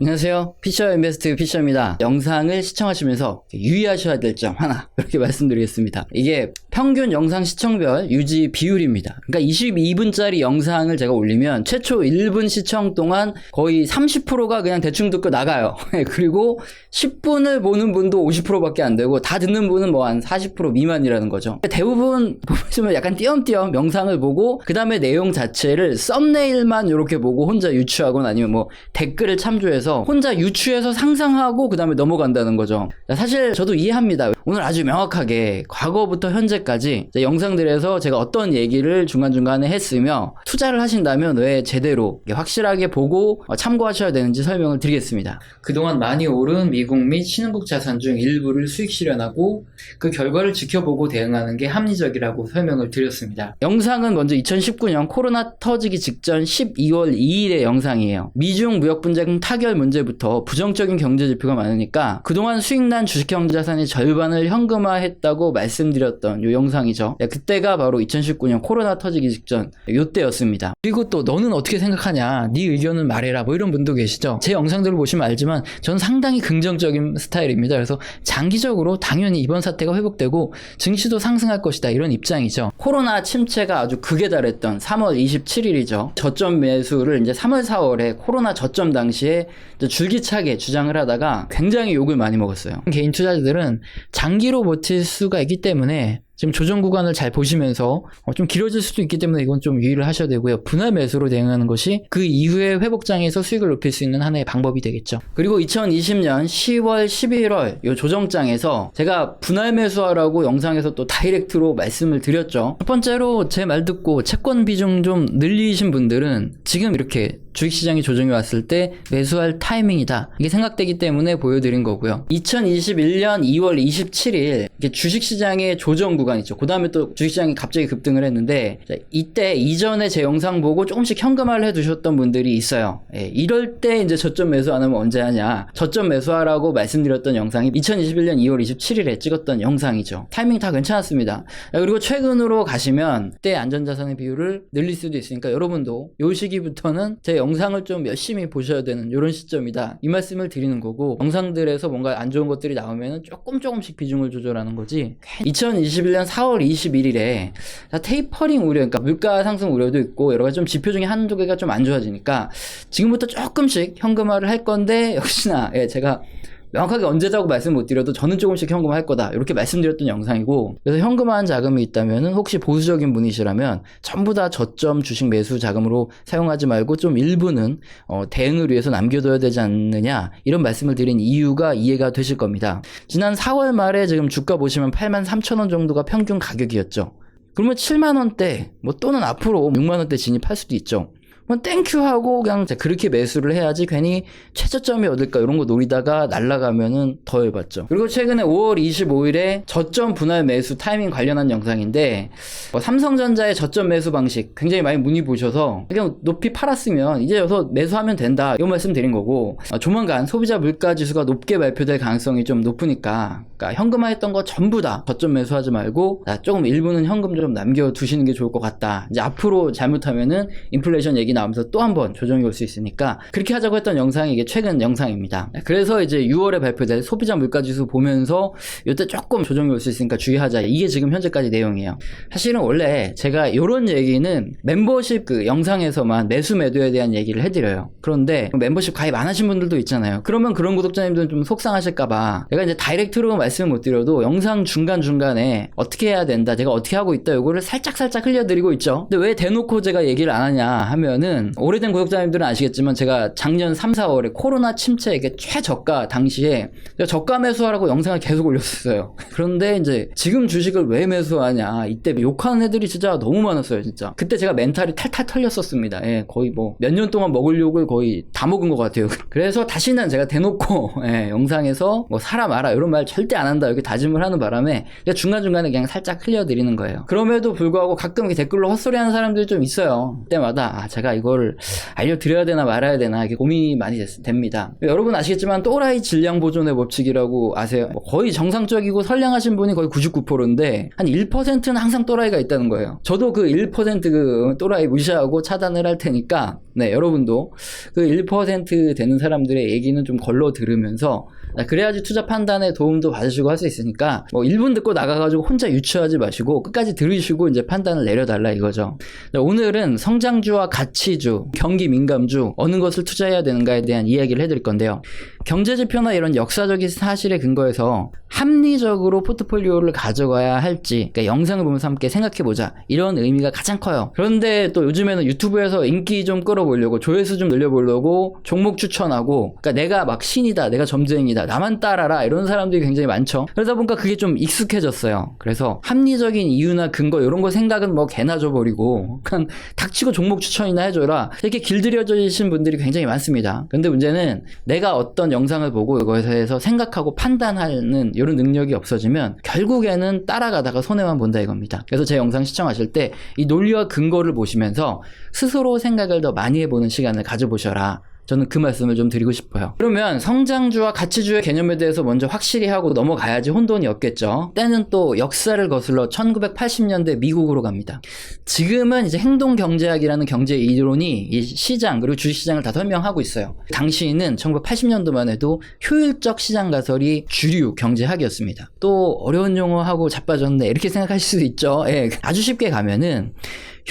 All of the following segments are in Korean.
안녕하세요. 피처 인베스트 피처입니다. 영상을 시청하시면서 유의하셔야 될 점 하나 이렇게 말씀드리겠습니다. 이게 평균 영상 시청별 유지 비율입니다. 그러니까 22분짜리 영상을 제가 올리면 최초 1분 시청 동안 거의 30%가 그냥 대충 듣고 나가요. 그리고 10분을 보는 분도 50%밖에 안 되고 다 듣는 분은 뭐 한 40% 미만이라는 거죠. 대부분 보시면 약간 띄엄띄엄 영상을 보고 그 다음에 내용 자체를 썸네일만 이렇게 보고 혼자 유추하거나 아니면 뭐 댓글을 참조해서 혼자 유추해서 상상하고 그 다음에 넘어간다는 거죠. 자, 사실 저도 이해합니다. 오늘 아주 명확하게 과거부터 현재까지 영상들에서 제가 어떤 얘기를 중간중간에 했으며 투자를 하신다면 왜 제대로 확실하게 보고 어, 참고하셔야 되는지 설명을 드리겠습니다. 그동안 많이 오른 미국 및 신흥국 자산 중 일부를 수익 실현하고 그 결과를 지켜보고 대응하는 게 합리적이라고 설명을 드렸습니다. 영상은 먼저 2019년 코로나 터지기 직전 12월 2일의 영상이에요. 미중 무역 분쟁 타결 문제부터 부정적인 경제 지표가 많으니까 그동안 수익난 주식형 자산의 절반을 현금화했다고 말씀드렸던 요 영상이죠. 네, 그때가 바로 2019년 코로나 터지기 직전 요때였습니다. 그리고 또 너는 어떻게 생각하냐? 네 의견은 말해라. 뭐 이런 분도 계시죠. 제 영상들을 보시면 알지만 저는 상당히 긍정적인 스타일입니다. 그래서 장기적으로 당연히 이번 사태가 회복되고 증시도 상승할 것이다. 이런 입장이죠. 코로나 침체가 아주 극에 달했던 3월 27일이죠. 저점 매수를 이제 3월 4월에 코로나 저점 당시에 줄기차게 주장을 하다가 굉장히 욕을 많이 먹었어요. 개인 투자자들은 장기로 버틸 수가 있기 때문에 지금 조정 구간을 잘 보시면서 어, 좀 길어질 수도 있기 때문에 이건 좀 유의를 하셔야 되고요. 분할 매수로 대응하는 것이 그 이후에 회복장에서 수익을 높일 수 있는 하나의 방법이 되겠죠. 그리고 2020년 10월, 11월 요 조정장에서 제가 분할 매수하라고 영상에서 또 다이렉트로 말씀을 드렸죠. 첫 번째로 제 말 듣고 채권 비중 좀 늘리신 분들은 지금 이렇게 주식시장이 조정이 왔을 때 매수할 타이밍이다. 이게 생각되기 때문에 보여드린 거고요. 2021년 2월 27일 이게 주식시장의 조정 구간 있죠. 그 다음에 또 주식시장이 갑자기 급등을 했는데 자, 이때 이전에 제 영상 보고 조금씩 현금화를 해두셨던 분들이 있어요. 예, 이럴 때 이제 저점 매수 안 하면 언제 하냐. 저점 매수하라고 말씀드렸던 영상이 2021년 2월 27일에 찍었던 영상이죠. 타이밍 다 괜찮았습니다. 자, 그리고 최근으로 가시면 때 안전자산의 비율을 늘릴 수도 있으니까 여러분도 요 시기부터는 제 영상을 좀 열심히 보셔야 되는 이런 시점이다. 이 말씀을 드리는 거고 영상들에서 뭔가 안 좋은 것들이 나오면 조금 조금씩 비중을 조절하는 거지. 2021년 4월 21일에 테이퍼링 우려, 그러니까 물가 상승 우려도 있고 여러 가지 좀 지표 중에 한두 개가 좀 안 좋아지니까 지금부터 조금씩 현금화를 할 건데 역시나 예, 제가 명확하게 언제자고 말씀 못 드려도 저는 조금씩 현금화할 거다. 이렇게 말씀드렸던 영상이고. 그래서 현금화한 자금이 있다면 혹시 보수적인 분이시라면 전부 다 저점 주식 매수 자금으로 사용하지 말고 좀 일부는 어, 대응을 위해서 남겨둬야 되지 않느냐 이런 말씀을 드린 이유가 이해가 되실 겁니다. 지난 4월 말에 지금 주가 보시면 8만 3천 원 정도가 평균 가격이었죠. 그러면 7만 원대 뭐 또는 앞으로 6만 원대 진입할 수도 있죠 뭐 땡큐 하고 그냥 그렇게 매수를 해야지 괜히 최저점이 어딜까 이런 거 노리다가 날라가면은 더 해봤죠. 그리고 최근에 5월 25일에 저점 분할 매수 타이밍 관련한 영상인데 뭐 삼성전자의 저점 매수 방식 굉장히 많이 문의 보셔서 그냥 높이 팔았으면 이제 여기서 매수하면 된다 이런 말씀 드린 거고 어, 조만간 소비자 물가 지수가 높게 발표될 가능성이 좀 높으니까 그러니까 현금화했던 거 전부 다 저점 매수하지 말고 조금 일부는 현금 좀 남겨 두시는 게 좋을 것 같다. 이제 앞으로 잘못하면은 인플레이션 얘기 나오면서 또 한 번 조정이 올 수 있으니까 그렇게 하자고 했던 영상이 이게 최근 영상입니다. 그래서 이제 6월에 발표될 소비자 물가 지수 보면서 이때 조금 조정이 올 수 있으니까 주의하자. 이게 지금 현재까지 내용이에요. 사실은 원래 제가 이런 얘기는 멤버십 그 영상에서만 매수 매도에 대한 얘기를 해드려요. 그런데 멤버십 가입 안 하신 분들도 있잖아요. 그러면 그런 구독자님들은 좀 속상하실까봐 내가 이제 다이렉트로 말씀을 못 드려도 영상 중간 중간에 어떻게 해야 된다, 제가 어떻게 하고 있다, 요거를 살짝 살짝 흘려드리고 있죠. 근데 왜 대놓고 제가 얘기를 안 하냐 하면은 오래된 구독자님들은 아시겠지만 제가 작년 3, 4월에 코로나 침체 이게 최저가 당시에 저가 매수하라고 영상을 계속 올렸었어요. 그런데 이제 지금 주식을 왜 매수하냐 이때 욕하는 애들이 진짜 너무 많았어요, 진짜. 그때 제가 멘탈이 탈탈 털렸었습니다. 예, 거의 뭐 몇 년 동안 먹을 욕을 거의 다 먹은 것 같아요. 그래서 다시는 제가 대놓고 예, 영상에서 뭐 사람 알아 이런 말 절대 안 한다 이렇게 다짐을 하는 바람에 제가 중간 중간에 그냥 살짝 흘려드리는 거예요. 그럼에도 불구하고 가끔 이렇게 댓글로 헛소리하는 사람들이 좀 있어요. 그때마다 아, 제가 이걸 알려드려야 되나 말아야 되나 이게 고민이 많이 됐- 됩니다. 여러분 아시겠지만 또라이 질량 보존의 법칙이라고 아세요? 뭐 거의 정상적이고 선량하신 분이 거의 99%인데 한 1%는 항상 또라이가 있다는 거예요. 저도 그 1%그 또라이 무시하고 차단을 할 테니까 네 여러분도 그 1% 되는 사람들의 얘기는 좀 걸러 들으면서 아, 그래야지 투자 판단에 도움도 받으시고 할 수 있으니까 뭐 1분 듣고 나가가지고 혼자 유추하지 마시고 끝까지 들으시고 이제 판단을 내려달라 이거죠. 자, 오늘은 성장주와 가치주, 경기 민감주 어느 것을 투자해야 되는가에 대한 이야기를 해드릴 건데요. 경제 지표나 이런 역사적인 사실에 근거해서 합리적으로 포트폴리오를 가져가야 할지 그러니까 영상을 보면서 함께 생각해보자 이런 의미가 가장 커요. 그런데 또 요즘에는 유튜브에서 인기 좀 끌어보려고 조회수 좀 늘려보려고 종목 추천하고 그러니까 내가 막 신이다 내가 점쟁이다 나만 따라라 이런 사람들이 굉장히 많죠. 그러다 보니까 그게 좀 익숙해졌어요. 그래서 합리적인 이유나 근거 이런 거 생각은 뭐 개나 줘버리고 그냥 닥치고 종목 추천이나 해줘라 이렇게 길들여지신 분들이 굉장히 많습니다. 근데 문제는 내가 어떤 영상을 보고 이거에 대해서 생각하고 판단하는 이런 능력이 없어지면 결국에는 따라가다가 손해만 본다 이겁니다. 그래서 제 영상 시청하실 때 이 논리와 근거를 보시면서 스스로 생각을 더 많이 해보는 시간을 가져보셔라. 저는 그 말씀을 좀 드리고 싶어요. 그러면 성장주와 가치주의 개념에 대해서 먼저 확실히 하고 넘어가야지 혼돈이 없겠죠. 때는 또 역사를 거슬러 1980년대 미국으로 갑니다. 지금은 이제 행동 경제학이라는 경제 이론이 이 시장 그리고 주식시장을 다 설명하고 있어요. 당시에는 1980년도만 해도 효율적 시장 가설이 주류 경제학이었습니다. 또 어려운 용어하고 자빠졌네 이렇게 생각하실 수도 있죠. 예, 아주 쉽게 가면은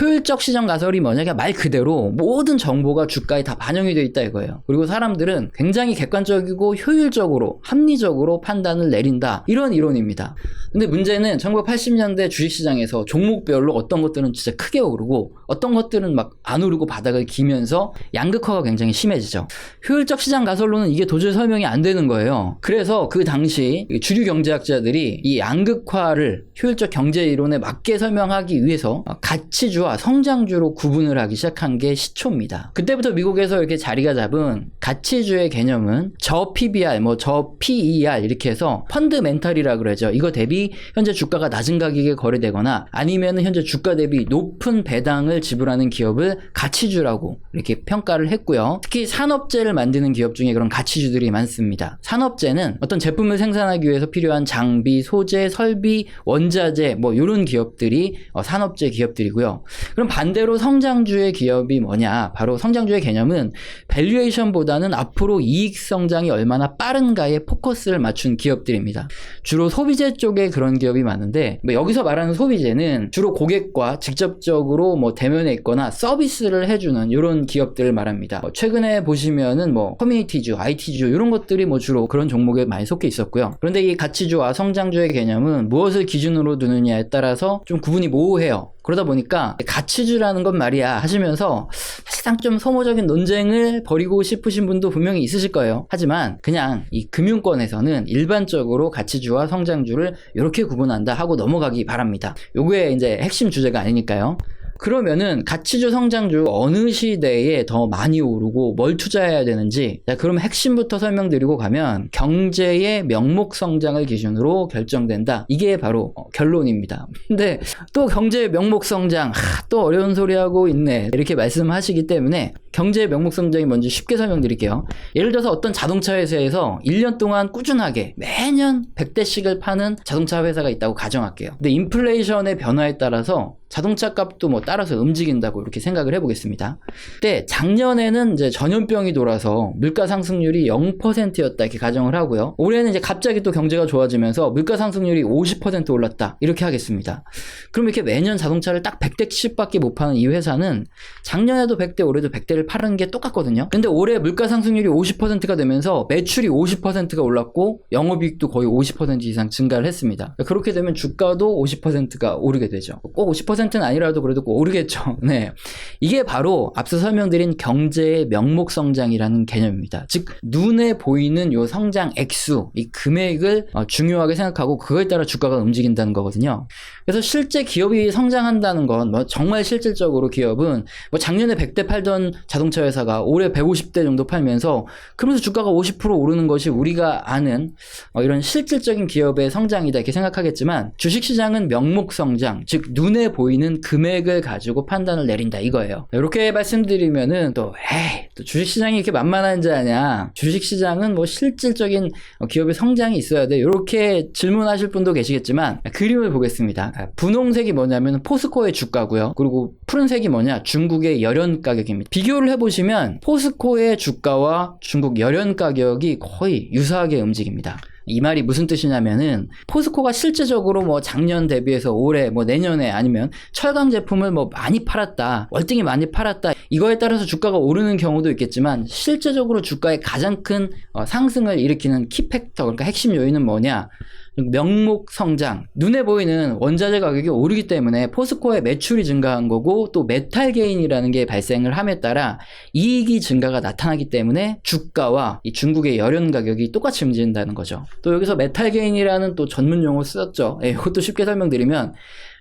효율적 시장 가설이 뭐냐면 말 그대로 모든 정보가 주가에 다 반영이 되어 있다 이거예요. 그리고 사람들은 굉장히 객관적이고 효율적으로 합리적으로 판단을 내린다. 이런 이론입니다. 근데 문제는 1980년대 주식시장에서 종목별로 어떤 것들은 진짜 크게 오르고 어떤 것들은 막 안 오르고 바닥을 기면서 양극화가 굉장히 심해지죠. 효율적 시장 가설로는 이게 도저히 설명이 안 되는 거예요. 그래서 그 당시 주류 경제학자들이 이 양극화를 효율적 경제 이론에 맞게 설명하기 위해서 가치주 와 성장주로 구분을 하기 시작한 게 시초입니다. 그때부터 미국에서 이렇게 자리가 잡은 가치주의 개념은 저 PBR, 뭐 저 PER 이렇게 해서 펀드멘탈이라 그러죠. 이거 대비 현재 주가가 낮은 가격에 거래되거나 아니면 현재 주가 대비 높은 배당을 지불하는 기업을 가치주라고 이렇게 평가를 했고요. 특히 산업재를 만드는 기업 중에 그런 가치주들이 많습니다. 산업재는 어떤 제품을 생산하기 위해서 필요한 장비, 소재, 설비, 원자재 뭐 이런 기업들이 어, 산업재 기업들이고요. 그럼 반대로 성장주의 기업이 뭐냐? 바로 성장주의 개념은 밸류에이션보다는 앞으로 이익 성장이 얼마나 빠른가에 포커스를 맞춘 기업들입니다. 주로 소비재 쪽에 그런 기업이 많은데 뭐 여기서 말하는 소비재는 주로 고객과 직접적으로 뭐 대면에 있거나 서비스를 해주는 이런 기업들을 말합니다. 뭐 최근에 보시면은 뭐 커뮤니티주, IT주 이런 것들이 뭐 주로 그런 종목에 많이 속해 있었고요. 그런데 이 가치주와 성장주의 개념은 무엇을 기준으로 두느냐에 따라서 좀 구분이 모호해요. 그러다 보니까 가치주라는 건 말이야 하시면서 사실상 좀 소모적인 논쟁을 벌이고 싶으신 분도 분명히 있으실 거예요. 하지만 그냥 이 금융권에서는 일반적으로 가치주와 성장주를 이렇게 구분한다 하고 넘어가기 바랍니다. 요게 이제 핵심 주제가 아니니까요. 그러면은 가치주 성장주 어느 시대에 더 많이 오르고 뭘 투자해야 되는지 자 그럼 핵심부터 설명드리고 가면 경제의 명목 성장을 기준으로 결정된다. 이게 바로 어, 결론입니다. 근데 또 경제의 명목 성장 하, 또 어려운 소리 하고 있네. 이렇게 말씀하시기 때문에 경제의 명목 성장이 뭔지 쉽게 설명드릴게요. 예를 들어서 어떤 자동차 회사에서 1년 동안 꾸준하게 매년 100대씩을 파는 자동차 회사가 있다고 가정할게요. 근데 인플레이션의 변화에 따라서 자동차 값도 뭐 따라서 움직인다고 이렇게 생각을 해보겠습니다. 근데 작년에는 이제 전염병이 돌아서 물가 상승률이 0%였다 이렇게 가정을 하고요. 올해는 이제 갑자기 또 경제가 좋아지면서 물가 상승률이 50% 올랐다 이렇게 하겠습니다. 그럼 이렇게 매년 자동차를 딱 100대씩밖에 못 파는 이 회사는 작년에도 100대 올해도 100대를 파는 게 똑같거든요. 근데 올해 물가 상승률이 50%가 되면서 매출이 50%가 올랐고 영업이익도 거의 50% 이상 증가를 했습니다. 그렇게 되면 주가도 50%가 오르게 되죠. 꼭 50%는 아니라도 그래도 꼭 오르겠죠. 네. 이게 바로 앞서 설명드린 경제의 명목 성장이라는 개념입니다. 즉 눈에 보이는 요 성장 액수, 이 금액을 어, 중요하게 생각하고 그거에 따라 주가가 움직인다는 거거든요. 그래서 실제 기업이 성장한다는 건 뭐 정말 실질적으로 기업은 뭐 작년에 100대 팔던 자동차 회사가 올해 150대 정도 팔면서 그러면서 주가가 50% 오르는 것이 우리가 아는 어, 이런 실질적인 기업의 성장이다 이렇게 생각하겠지만 주식시장은 명목 성장, 즉 눈에 보이는 보이는 금액을 가지고 판단을 내린다 이거예요. 이렇게 말씀드리면은 또 에이 또 주식시장이 이렇게 만만한 지 아냐 주식시장은 뭐 실질적인 어, 기업의 성장이 있어야 돼 이렇게 질문하실 분도 계시겠지만 그림을 보겠습니다. 아, 분홍색이 뭐냐면 포스코의 주가고요. 그리고 푸른색이 뭐냐 중국의 열연 가격입니다. 비교를 해보시면 포스코의 주가와 중국 열연 가격이 거의 유사하게 움직입니다. 이 말이 무슨 뜻이냐면은 포스코가 실제적으로 뭐 작년 대비해서 올해 뭐 내년에 아니면 철강 제품을 뭐 많이 팔았다 월등히 많이 팔았다 이거에 따라서 주가가 오르는 경우도 있겠지만 실제적으로 주가의 가장 큰 어, 상승을 일으키는 키팩터 그러니까 핵심 요인은 뭐냐 명목 성장 눈에 보이는 원자재 가격이 오르기 때문에 포스코의 매출이 증가한 거고 또 메탈 게인이라는 게 발생을 함에 따라 이익이 증가가 나타나기 때문에 주가와 이 중국의 열연 가격이 똑같이 움직인다는 거죠. 또 여기서 메탈 게인이라는 또 전문 용어 쓰였죠. 예, 이것도 쉽게 설명드리면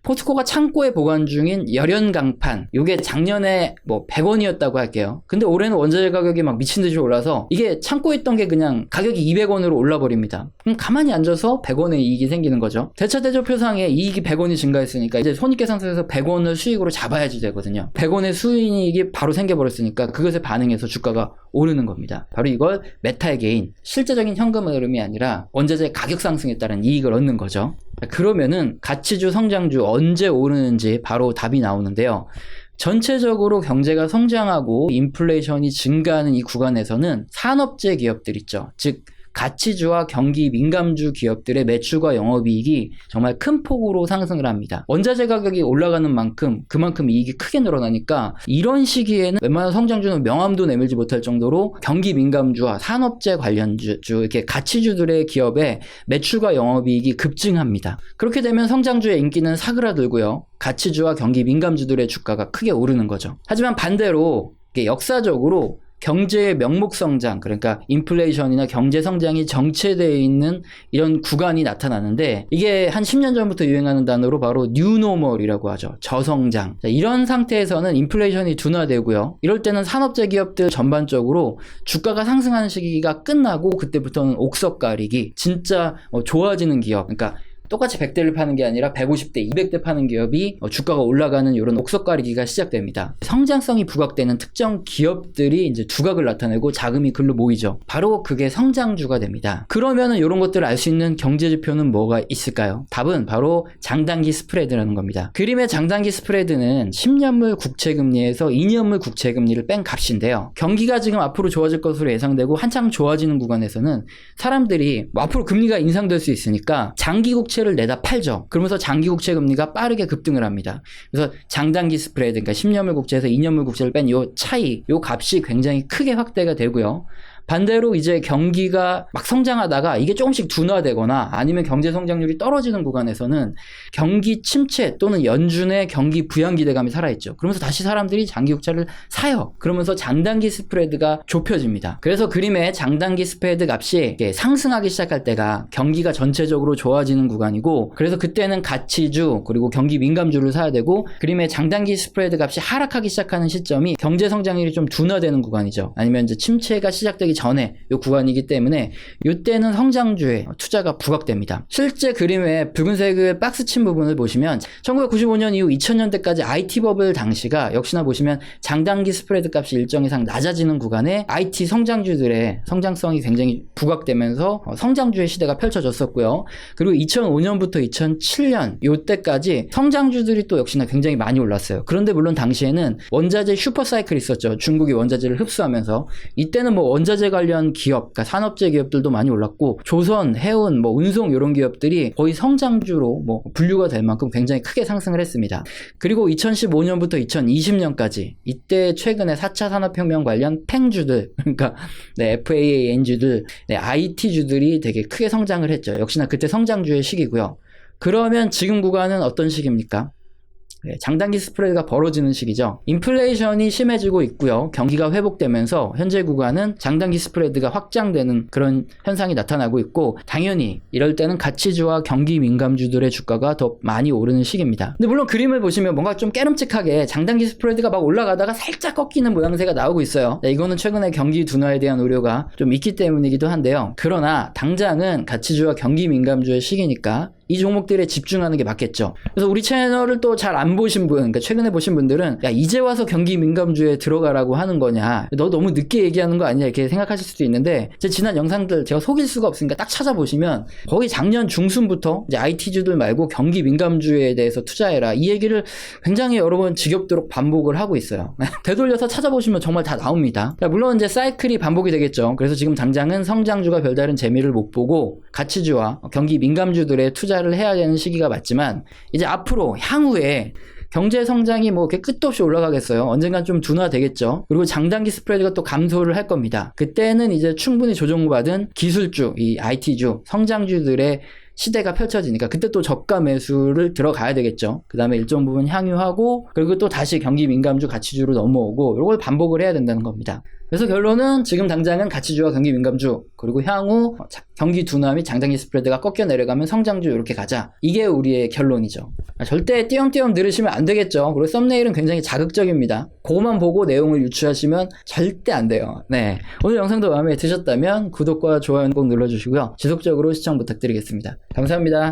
포스코가 창고에 보관 중인 열연 강판. 요게 작년에 뭐 100원이었다고 할게요. 근데 올해는 원자재 가격이 막 미친 듯이 올라서 이게 창고에 있던 게 그냥 가격이 200원으로 올라 버립니다. 그럼 가만히 앉아서 100원의 이익이 생기는 거죠. 대차 대조표상에 이익이 100원이 증가했으니까 이제 손익계산서에서 100원을 수익으로 잡아야지 되거든요. 100원의 수익이 바로 생겨버렸으니까 그것에 반응해서 주가가 오르는 겁니다. 바로 이걸 메탈 게인 실제적인 현금 흐름이 아니라 원자재 가격 상승에 따른 이익을 얻는 거죠 그러면은 가치주 성장주 언제 오르는지 바로 답이 나오는데요. 전체적으로 경제가 성장하고 인플레이션이 증가하는 이 구간에서는 산업재 기업들 있죠. 즉 가치주와 경기 민감주 기업들의 매출과 영업이익이 정말 큰 폭으로 상승을 합니다. 원자재 가격이 올라가는 만큼 그만큼 이익이 크게 늘어나니까 이런 시기에는 웬만한 성장주는 명함도 내밀지 못할 정도로 경기 민감주와 산업재 관련주 이렇게 가치주들의 기업의 매출과 영업이익이 급증합니다. 그렇게 되면 성장주의 인기는 사그라들고요. 가치주와 경기 민감주들의 주가가 크게 오르는 거죠. 하지만 반대로 역사적으로 경제의 명목 성장, 그러니까 인플레이션이나 경제 성장이 정체되어 있는 이런 구간이 나타나는데 이게 한 10년 전부터 유행하는 단어로 바로 뉴노멀이라고 하죠. 저성장. 자, 이런 상태에서는 인플레이션이 둔화되고요. 이럴 때는 산업재 기업들 전반적으로 주가가 상승하는 시기가 끝나고 그때부터는 옥석 가리기, 진짜 어, 좋아지는 기업, 그러니까 똑같이 100대를 파는 게 아니라 150대, 200대 파는 기업이 어, 주가가 올라가는 이런 옥석 가리기가 시작됩니다. 성장성이 부각되는 특정 기업들이 이제 두각을 나타내고 자금이 글로 모이죠. 바로 그게 성장주가 됩니다. 그러면은 이런 것들을 알 수 있는 경제 지표는 뭐가 있을까요? 답은 바로 장단기 스프레드라는 겁니다. 그림의 장단기 스프레드는 10년물 국채 금리에서 2년물 국채 금리를 뺀 값인데요. 경기가 지금 앞으로 좋아질 것으로 예상되고 한창 좋아지는 구간에서는 사람들이 뭐 앞으로 금리가 인상될 수 있으니까 장기 국채 를 내다 팔죠. 그러면서 장기 국채 금리가 빠르게 급등을 합니다. 그래서 장단기 스프레드, 그러니까 10년물 국채에서 2년물 국채를 뺀 요 차이, 요 값이 굉장히 크게 확대가 되고요. 반대로 이제 경기가 막 성장하다가 이게 조금씩 둔화되거나 아니면 경제 성장률이 떨어지는 구간에서는 경기 침체 또는 연준의 경기 부양 기대감이 살아있죠. 그러면서 다시 사람들이 장기 국채를 사요. 그러면서 장단기 스프레드가 좁혀집니다. 그래서 그림의 장단기 스프레드 값이 상승하기 시작할 때가 경기가 전체적으로 좋아지는 구간이고 그래서 그때는 가치주 그리고 경기 민감주를 사야 되고 그림의 장단기 스프레드 값이 하락하기 시작하는 시점이 경제 성장률이 좀 둔화되는 구간이죠. 아니면 이제 침체가 시작되기 전에 이 구간이기 때문에 이때는 성장주에 투자가 부각됩니다. 실제 그림의 붉은색 박스 친 부분을 보시면 1995년 이후 2000년대까지 IT 버블 당시가 역시나 보시면 장단기 스프레드 값이 일정 이상 낮아지는 구간에 IT 성장주들의 성장성이 굉장히 부각되면서 성장주의 시대가 펼쳐졌었고요. 그리고 2005년부터 2007년 이때까지 성장주들이 또 역시나 굉장히 많이 올랐어요. 그런데 물론 당시에는 원자재 슈퍼사이클이 있었죠. 중국이 원자재를 흡수하면서 이때는 뭐 원자재 관련 기업, 그러니까 산업재 기업들도 많이 올랐고 조선, 해운, 뭐 운송 이런 기업들이 거의 성장주로 뭐 분류가 될 만큼 굉장히 크게 상승을 했습니다. 그리고 2015년부터 2020년까지 이때 최근에 4차 산업혁명 관련 팽주들, 그러니까 네, FAAN주들, 네, IT주들이 되게 크게 성장을 했죠. 역시나 그때 성장주의 시기고요. 그러면 지금 구간은 어떤 시기입니까? 네, 장단기 스프레드가 벌어지는 시기죠. 인플레이션이 심해지고 있고요. 경기가 회복되면서 현재 구간은 장단기 스프레드가 확장되는 그런 현상이 나타나고 있고 당연히 이럴 때는 가치주와 경기 민감주들의 주가가 더 많이 오르는 시기입니다. 근데 물론 그림을 보시면 뭔가 좀 깨름칙하게 장단기 스프레드가 막 올라가다가 살짝 꺾이는 모양새가 나오고 있어요. 네, 이거는 최근에 경기 둔화에 대한 우려가 좀 있기 때문이기도 한데요. 그러나 당장은 가치주와 경기 민감주의 시기니까 이 종목들에 집중하는 게 맞겠죠. 그래서 우리 채널을 또 잘 안 보신 분, 그러니까 최근에 보신 분들은 야 이제 와서 경기 민감주에 들어가라고 하는 거냐, 너 너무 늦게 얘기하는 거 아니야 이렇게 생각하실 수도 있는데 제 지난 영상들 제가 속일 수가 없으니까 딱 찾아보시면 거의 작년 중순부터 이제 IT주들 말고 경기 민감주에 대해서 투자해라 이 얘기를 굉장히 여러 번 지겹도록 반복을 하고 있어요. 되돌려서 찾아보시면 정말 다 나옵니다. 자, 물론 이제 사이클이 반복이 되겠죠. 그래서 지금 당장은 성장주가 별다른 재미를 못 보고 가치주와 경기 민감주들에 투자 를 해야 되는 시기가 맞지만 이제 앞으로 향후에 경제 성장이 뭐 이렇게 끝도 없이 올라가겠어요. 언젠간 좀 둔화되겠죠. 그리고 장단기 스프레드가 또 감소를 할 겁니다. 그때는 이제 충분히 조정받은 기술주, 이 IT주, 성장주들의 시대가 펼쳐지니까 그때 또 저가 매수를 들어가야 되겠죠. 그 다음에 일정 부분 향유하고 그리고 또 다시 경기 민감주 가치주로 넘어오고 이걸 반복을 해야 된다는 겁니다. 그래서 결론은 지금 당장은 가치주와 경기 민감주 그리고 향후 자- 경기 둔화 및 장단기 스프레드가 꺾여 내려가면 성장주 이렇게 가자. 이게 우리의 결론이죠. 아, 절대 띄엄띄엄 들으시면 안 되겠죠. 그리고 썸네일은 굉장히 자극적입니다. 그거만 보고 내용을 유추하시면 절대 안 돼요. 네. 오늘 영상도 마음에 드셨다면 구독과 좋아요는 꼭 눌러주시고요. 지속적으로 시청 부탁드리겠습니다. 감사합니다.